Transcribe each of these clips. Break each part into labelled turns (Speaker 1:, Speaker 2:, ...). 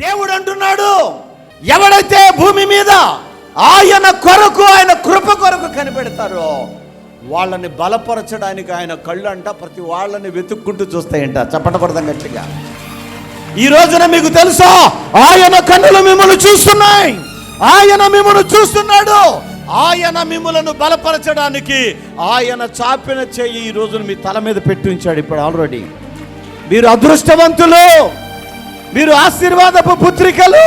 Speaker 1: దేవుడు అంటున్నాడు ఎవడైతే భూమి మీద ఆయన కొరకు ఆయన కృప కొరకు కనిపెడతారో వాళ్ళని బలపరచడానికి ఆయన కళ్ళు అంట ప్రతి వాళ్ళని వెతుక్కుంటూ చూస్తాయంట. చప్పటపడదాం గట్టిగా. ఈ రోజున మీకు తెలుసా ఆయన కన్నులు మిమ్మల్ని చూస్తున్నాయి. ఆయన మిమ్మల్ని చూస్తున్నాడు. ఆయన మిమ్మలను బలపరచడానికి ఆయన చాపిన చెయ్యి ఈ రోజున మీ తల మీద పెట్టి ఉంచాడు. ఇప్పుడు ఆల్రెడీ మీరు అదృష్టవంతులు. మీరు ఆశీర్వాదపు పుత్రికలు.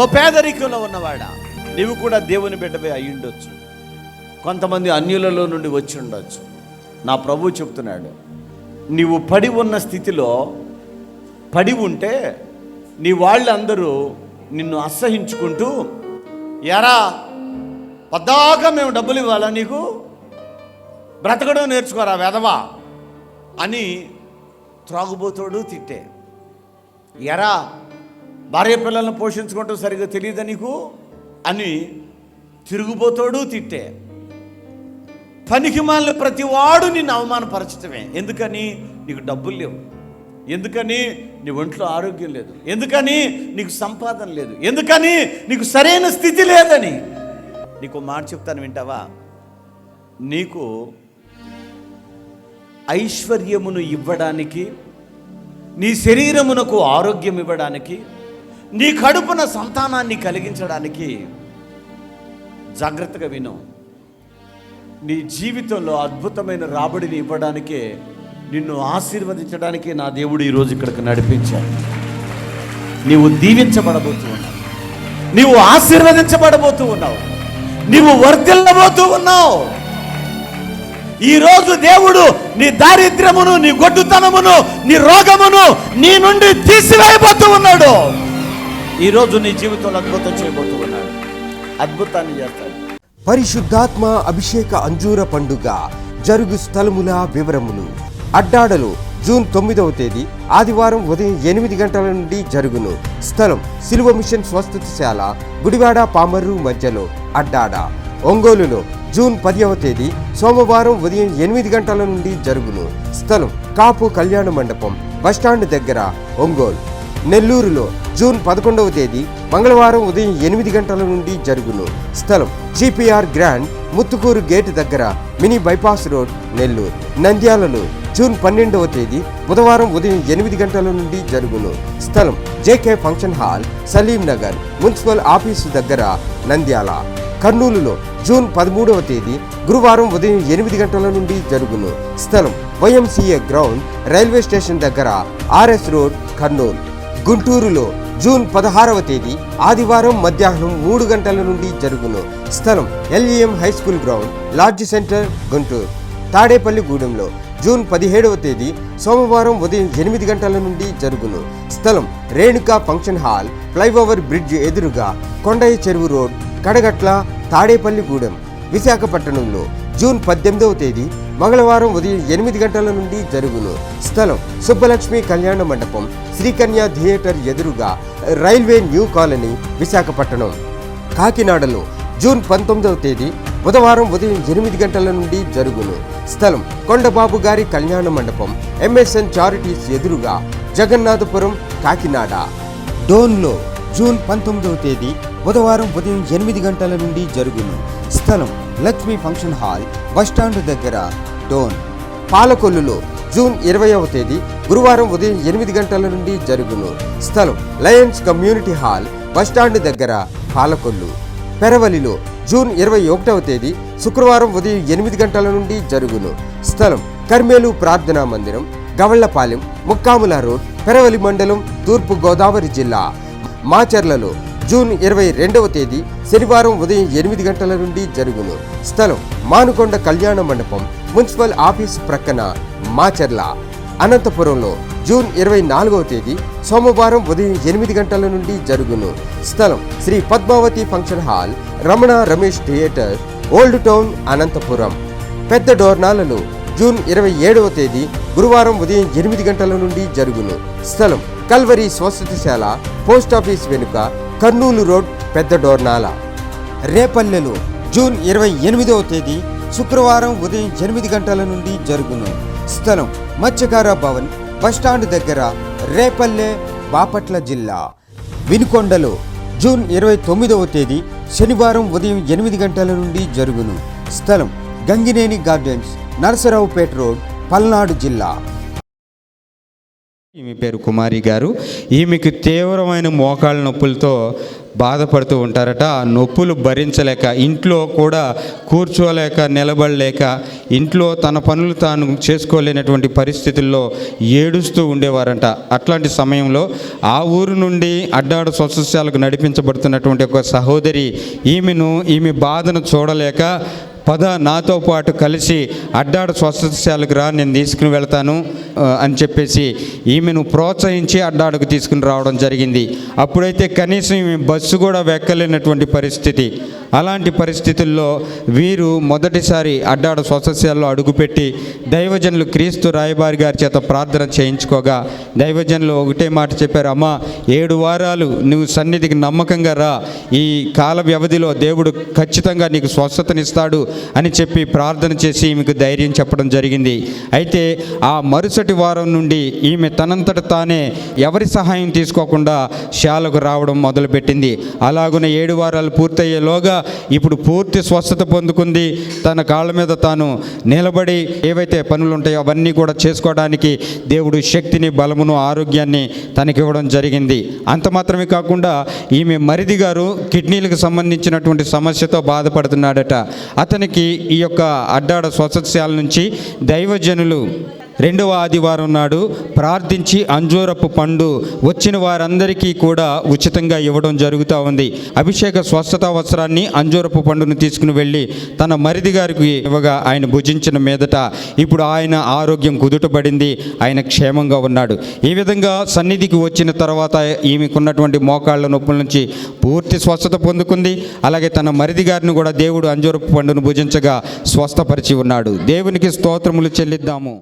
Speaker 1: ఓ పేదరికంలో ఉన్నవాడా నీవు కూడా దేవుని బిడ్డవే అయి ఉండొచ్చు కొంతమంది అన్యులలో నుండి వచ్చి ఉండొచ్చు. నా ప్రభు చెప్తున్నాడు నీవు పడి ఉన్న స్థితిలో పడి ఉంటే నీ వాళ్ళందరూ నిన్ను అసహించుకుంటూ ఎరా పద్దాక మేము డబ్బులు ఇవ్వాలా నీకు? బ్రతకడం నేర్చుకోరా వెధవా? అని త్రాగుబోతోడు తిట్టే. ఎరా భార్య పిల్లలను పోషించుకుంటూ సరిగ్గా తెలియదా నీకు? అని తిరిగిపోతాడు తిట్టే. పనికి మాలిన ప్రతి వాడు నిన్ను అవమానపరచటమే. ఎందుకని? నీకు డబ్బులు లేవు. ఎందుకని? నీ ఒంట్లో ఆరోగ్యం లేదు. ఎందుకని? నీకు సంపాదన లేదు. ఎందుకని? నీకు సరైన స్థితి లేదని. నీకు మాట చెప్తాను వింటావా? నీకు ఐశ్వర్యమును ఇవ్వడానికి నీ శరీరమునకు ఆరోగ్యం ఇవ్వడానికి నీ కడుపున సంతానాన్ని కలిగించడానికి జాగ్రత్తగా విను. నీ జీవితంలో అద్భుతమైన రాబడిని ఇవ్వడానికే నిన్ను ఆశీర్వదించడానికే నా దేవుడు ఈరోజు ఇక్కడికి నడిపించాడు. నీవు దీవించబడబోతూ ఉన్నావు. నీవు ఆశీర్వదించబడబోతూ ఉన్నావు. నీవు వర్ధిల్లబోతూ ఉన్నావు. ఈరోజు దేవుడు నీ దారిద్ర్యమును నీ గొడ్డుతనమును నీ రోగమును నీ నుండి తీసివేయబోతూ ఉన్నాడు. ఈరోజు నీ జీవితంలో అద్భుతం చేయబోతూ ఉన్నాడు. అద్భుతాన్ని చేస్తాడు.
Speaker 2: పరిశుద్ధాత్మ అభిషేక అంజూర పండుగ జరుగు స్థలముల వివరములు. అడ్డాడలు జూన్ తొమ్మిదవ తేదీ ఆదివారం ఉదయం ఎనిమిది గంటల నుండి జరుగును. స్థలం సిలువ మిషన్ స్వస్థతశాల గుడివాడ పామర్రు మధ్యలో అడ్డాడ. ఒంగోలులో జూన్ పదివ తేదీ సోమవారం ఉదయం ఎనిమిది గంటల నుండి జరుగును. స్థలం కాపు కళ్యాణ మండపం బస్టాండ్ దగ్గర ఒంగోలు. నెల్లూరులో జూన్ పదకొండవ తేదీ మంగళవారం ఉదయం ఎనిమిది గంటల నుండి జరుగును. స్థలం జిపిఆర్ గ్రాండ్ ముత్తుకూరు గేట్ దగ్గర మినీ బైపాస్ రోడ్ నెల్లూరు. నంద్యాలలో జూన్ పన్నెండవ తేదీ బుధవారం ఉదయం ఎనిమిది గంటల నుండి జరుగును. స్థలం JK function hall Saleem Nagar municipal office దగ్గర నంద్యాల. కర్నూలులో జూన్ పదమూడవ తేదీ గురువారం ఉదయం ఎనిమిది గంటల నుండి జరుగును. స్థలం వైఎంసీఏ గ్రౌండ్ రైల్వే స్టేషన్ దగ్గర ఆర్ఎస్ రోడ్ కర్నూలు. గుంటూరులో జూన్ పదహారవ తేదీ ఆదివారం మధ్యాహ్నం మూడు గంటల నుండి జరుగును. స్థలం LEM high school ground lodge centre Guntur. తాడేపల్లిగూడెంలో June పదిహేడవ తేదీ సోమవారం ఉదయం ఎనిమిది గంటల నుండి జరుగును. స్థలం Renuka function hall flyover bridge ఎదురుగా కొండయ్య చెరువు రోడ్ కడగట్ల తాడేపల్లిగూడెం విశాఖపట్నంలో జూన్ పద్దెనిమిదవ తేదీ మంగళవారం ఉదయం ఎనిమిది గంటల నుండి జరుగును. స్థలం సుబ్బలక్ష్మి కళ్యాణ మండపం శ్రీకన్య థియేటర్ ఎదురుగా రైల్వే న్యూ కాలనీ విశాఖపట్నం. కాకినాడలో జూన్ పంతొమ్మిదవ తేదీ బుధవారం ఉదయం ఎనిమిది గంటల నుండి జరుగును. స్థలం కొండబాబు గారి కళ్యాణ మండపం ఎంఎస్ఎన్ చారిటీస్ ఎదురుగా జగన్నాథపురం కాకినాడ. డోన్లో జూన్ పంతొమ్మిదవ తేదీ బుధవారం ఉదయం ఎనిమిది గంటల నుండి జరుగును. స్థలం లక్ష్మీ ఫంక్షన్ హాల్ బస్టాండ్ దగ్గర డోన్. పాలకొల్లులో జూన్ ఇరవైవ తేదీ గురువారం ఉదయం ఎనిమిది గంటల నుండి జరుగును. స్థలం లయన్స్ కమ్యూనిటీ హాల్ బస్టాండ్ దగ్గర పాలకొల్లు. పెరవలిలో జూన్ ఇరవై ఒకటవ తేదీ శుక్రవారం ఉదయం ఎనిమిది గంటల నుండి జరుగును. స్థలం కర్మేలు ప్రార్థనా మందిరం గవళ్ళపాలెం ముక్కాముల రోడ్ పెరవలి మండలం తూర్పు గోదావరి జిల్లా. మాచర్లలో జూన్ ఇరవై రెండవ తేదీ శనివారం ఉదయం ఎనిమిది గంటల నుండి జరుగును. స్థలం మానుకొండ కళ్యాణ మండపం మున్సిపల్ ఆఫీస్ ప్రక్కన మాచర్ల. అనంతపురంలో జూన్ ఇరవై నాలుగవ తేదీ సోమవారం ఉదయం ఎనిమిది గంటల నుండి జరుగును. స్థలం Sri Padmavathi function hall Ramana Ramesh theatre old town Anantapur. పెద్ద డోర్నాలలో జూన్ ఇరవై ఏడవ తేదీ గురువారం ఉదయం ఎనిమిది గంటల నుండి జరుగును. స్థలం కల్వరి స్వస్థతిశాల పోస్ట్ ఆఫీస్ వెనుక కర్నూలు రోడ్ పెద్ద డోర్నాల. రేపల్లెలో జూన్ ఇరవై ఎనిమిదవ తేదీ శుక్రవారం ఉదయం ఎనిమిది గంటల నుండి జరుగును. స్థలం మత్స్యకార భవన్ బస్టాండ్ దగ్గర రేపల్లె బాపట్ల జిల్లా. వినుకొండలో జూన్ ఇరవై తొమ్మిదవ తేదీ శనివారం ఉదయం ఎనిమిది గంటల నుండి జరుగును. స్థలం గంగినేని గార్డెన్స్ నరసరావుపేట రోడ్ పల్నాడు జిల్లా.
Speaker 3: ఈమె పేరు కుమారి గారు. ఈమెకు తీవ్రమైన మోకాళ్ళ నొప్పులతో బాధపడుతూ ఉంటారట. ఆ నొప్పులు భరించలేక ఇంట్లో కూడా కూర్చోలేక నిలబడలేక ఇంట్లో తన పనులు తాను చేసుకోలేనటువంటి పరిస్థితుల్లో ఏడుస్తూ ఉండేవారంట. అట్లాంటి సమయంలో ఆ ఊరు నుండి అడ్డాడు స్వసస్యాలకు నడిపించబడుతున్నటువంటి ఒక సహోదరి ఈమెను ఈమె బాధను చూడలేక పద నాతో పాటు కలిసి అడ్డాడ స్వస్థశాలకు రా నేను తీసుకుని వెళ్తాను అని చెప్పేసి ఈమెను ప్రోత్సహించి అడ్డాడుకు తీసుకుని రావడం జరిగింది. అప్పుడైతే కనీసం ఈమె బస్సు కూడా వెక్కలేనటువంటి పరిస్థితి. అలాంటి పరిస్థితుల్లో వీరు మొదటిసారి అడ్డాడ స్వసస్యాల్లో అడుగుపెట్టి దైవజనులు క్రీస్తు రాయబారి గారి చేత ప్రార్థన చేయించుకోగా దైవజనులు ఒకటే మాట చెప్పారు అమ్మా ఏడు వారాలు నువ్వు సన్నిధికి నమ్మకంగా రా. ఈ కాల వ్యవధిలో దేవుడు ఖచ్చితంగా నీకు స్వస్థతనిస్తాడు. అని చెప్పి ప్రార్థన చేసి ఈమెకు ధైర్యం చెప్పడం జరిగింది. అయితే ఆ మరుసటి వారం నుండి ఈమె తనంతట తానే ఎవరి సహాయం తీసుకోకుండా శాలకు రావడం మొదలుపెట్టింది. అలాగున ఏడు వారాలు పూర్తయ్యేలోగా ఇప్పుడు పూర్తి స్వస్థత పొందుకుంది. తన కాళ్ళ మీద తాను నిలబడి ఏవైతే పనులు ఉంటాయో అవన్నీ కూడా చేసుకోవడానికి దేవుడు శక్తిని బలమును ఆరోగ్యాన్ని తనకివ్వడం జరిగింది. అంత మాత్రమే కాకుండా ఈమె మరిది గారు కిడ్నీలకు సంబంధించినటువంటి సమస్యతో బాధపడుతున్నాడట. అతను అతనికి ఈ యొక్క అడ్డాడ స్వసస్యాల నుంచి దైవజనులు రెండవ ఆదివారం నాడు ప్రార్థించి అంజూరపు పండు వచ్చిన వారందరికీ కూడా ఉచితంగా ఇవ్వడం జరుగుతూ ఉంది. అభిషేక స్వస్థత వస్త్రాన్ని అంజూరపు పండును తీసుకుని వెళ్ళి తన మరిది గారికి ఇవ్వగా ఆయన భుజించిన మీదట ఇప్పుడు ఆయన ఆరోగ్యం కుదుటపడింది. ఆయన క్షేమంగా ఉన్నాడు. ఈ విధంగా సన్నిధికి వచ్చిన తర్వాత ఈమెకున్నటువంటి మోకాళ్ళ నొప్పుల నుంచి పూర్తి స్వస్థత పొందుకుంది. అలాగే తన మరిది గారిని కూడా దేవుడు అంజూరపు పండును భుజించగా స్వస్థపరిచి ఉన్నాడు. దేవునికి స్తోత్రములు చెల్లిద్దాము.